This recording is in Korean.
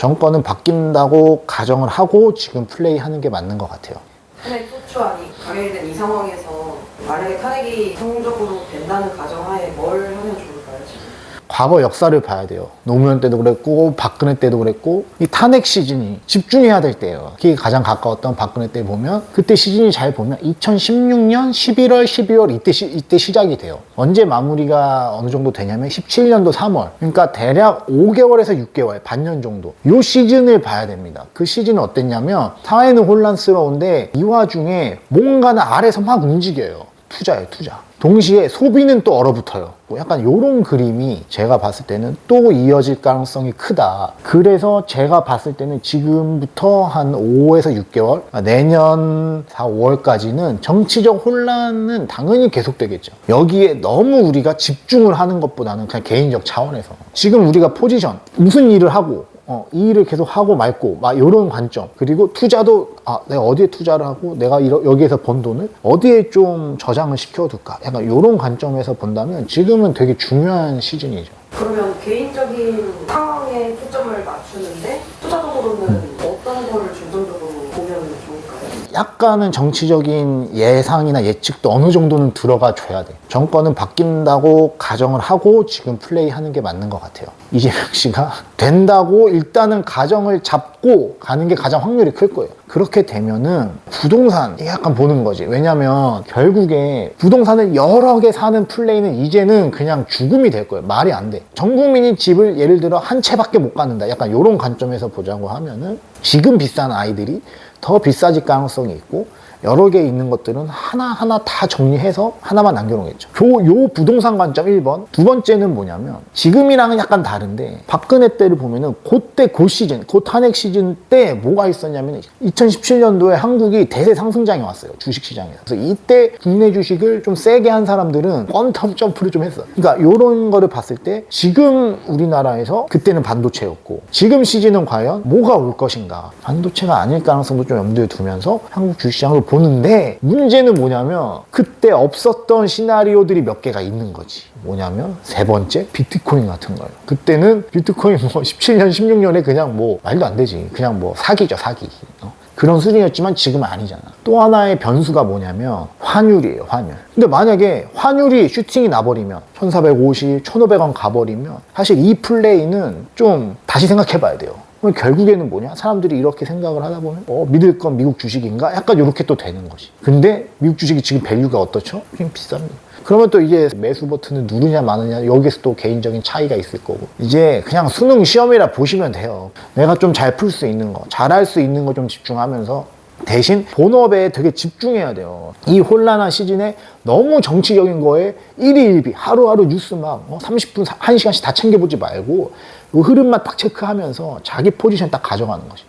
정권은 바뀐다고 가정을 하고 지금 플레이하는 게 맞는 것 같아요. 탄핵 소추안이 가결된 이 상황에서 만약에 탄핵이 성공적으로 된다는 가정하에 뭘 하면 좋을까요? 과거 역사를 봐야 돼요. 노무현 때도 그랬고 박근혜 때도 그랬고 이 탄핵 시즌이 집중해야 될 때예요. 그게 가장 가까웠던 박근혜 때 보면 그때 시즌이 잘 보면 2016년 11월, 12월 이때 시, 이때 시작이 돼요. 언제 마무리가 어느 정도 되냐면 17년도 3월. 그러니까 대략 5개월에서 6개월, 반년 정도. 요 시즌을 봐야 됩니다. 그 시즌은 어땠냐면 사회는 혼란스러운데 이 와중에 뭔가는 아래서 막 움직여요. 투자예요, 투자. 동시에 소비는 또 얼어붙어요. 뭐 약간 요런 그림이 제가 봤을 때는 또 이어질 가능성이 크다. 그래서 제가 봤을 때는 지금부터 한 5에서 6개월, 아, 내년 4, 5월까지는 정치적 혼란은 당연히 계속되겠죠. 여기에 너무 우리가 집중을 하는 것보다는 그냥 개인적 차원에서. 지금 우리가 포지션, 무슨 일을 하고, 어, 이 일을 계속 하고 말고 막 이런 관점. 그리고 투자도 아 내가 어디에 투자를 하고 내가 이러- 여기에서 번 돈을 어디에 좀 저장을 시켜둘까? 약간 이런 관점에서 본다면 지금은 되게 중요한 시즌이죠. 그러면 개인적인 상황에 초점을 맞추는데 투자적으로는 어떤 거를 중점적으로 보면 좋을까요? 약간은 정치적인 예상이나 예측도 어느 정도는 들어가 줘야 돼. 정권은 바뀐다고 가정을 하고 지금 플레이하는 게 맞는 것 같아요. 이재명 씨가 된다고 일단은 가정을 잡고 가는 게 가장 확률이 클 거예요. 그렇게 되면은 부동산 약간 보는 거지. 왜냐면 결국에 부동산을 여러 개 사는 플레이는 이제는 그냥 죽음이 될 거예요. 말이 안 돼 전 국민이 집을 예를 들어 한 채밖에 못 갖는다. 약간 이런 관점에서 보자고 하면은 지금 비싼 아이들이 더 비싸질 가능성이 있고 여러 개 있는 것들은 하나하나 다 정리해서 하나만 남겨놓겠죠. 요, 요 부동산 관점 1번. 두 번째는 뭐냐면 지금이랑은 약간 다른데 박근혜 때를 보면은 그때 그 시즌, 그 탄핵 시즌 때 뭐가 있었냐면 2017년도에 한국이 대세 상승장에 왔어요. 주식시장에서. 그래서 이때 국내 주식을 좀 세게 한 사람들은 퀀텀 점프를 좀 했어. 그러니까 요런 거를 봤을 때 지금 우리나라에서 그때는 반도체였고 지금 시즌은 과연 뭐가 올 것인가. 반도체가 아닐 가능성도 좀 염두에 두면서 한국 주식시장을 보는데 문제는 뭐냐면 그때 없었던 시나리오들이 몇 개가 있는 거지. 뭐냐면 세 번째 비트코인 같은 거예요. 그때는 비트코인 뭐 17년, 16년에 그냥 뭐 말도 안 되지. 그냥 뭐 사기죠, 사기. 어? 그런 수준이었지만 지금은 아니잖아. 또 하나의 변수가 뭐냐면 환율이에요, 환율. 근데 만약에 환율이 슈팅이 나버리면 1450, 1500원 가버리면 사실 이 플레이는 좀 다시 생각해 봐야 돼요. 그럼 결국에는 뭐냐? 사람들이 이렇게 생각을 하다 보면 어, 믿을 건 미국 주식인가? 약간 이렇게 또 되는 거지. 근데 미국 주식이 지금 밸류가 어떻죠? 그냥 비쌉니다. 그러면 또 이게 매수 버튼을 누르냐 마느냐 여기서 또 개인적인 차이가 있을 거고 이제 그냥 수능 시험이라 보시면 돼요 내가 좀 잘 풀 수 있는 거 잘할 수 있는 거 좀 집중하면서 대신 본업에 되게 집중해야 돼요. 이 혼란한 시즌에 너무 정치적인 거에 일희일비 하루하루 뉴스 막 어, 30분 1시간씩 다 챙겨보지 말고 이 흐름만 딱 체크하면서 자기 포지션 딱 가져가는 거지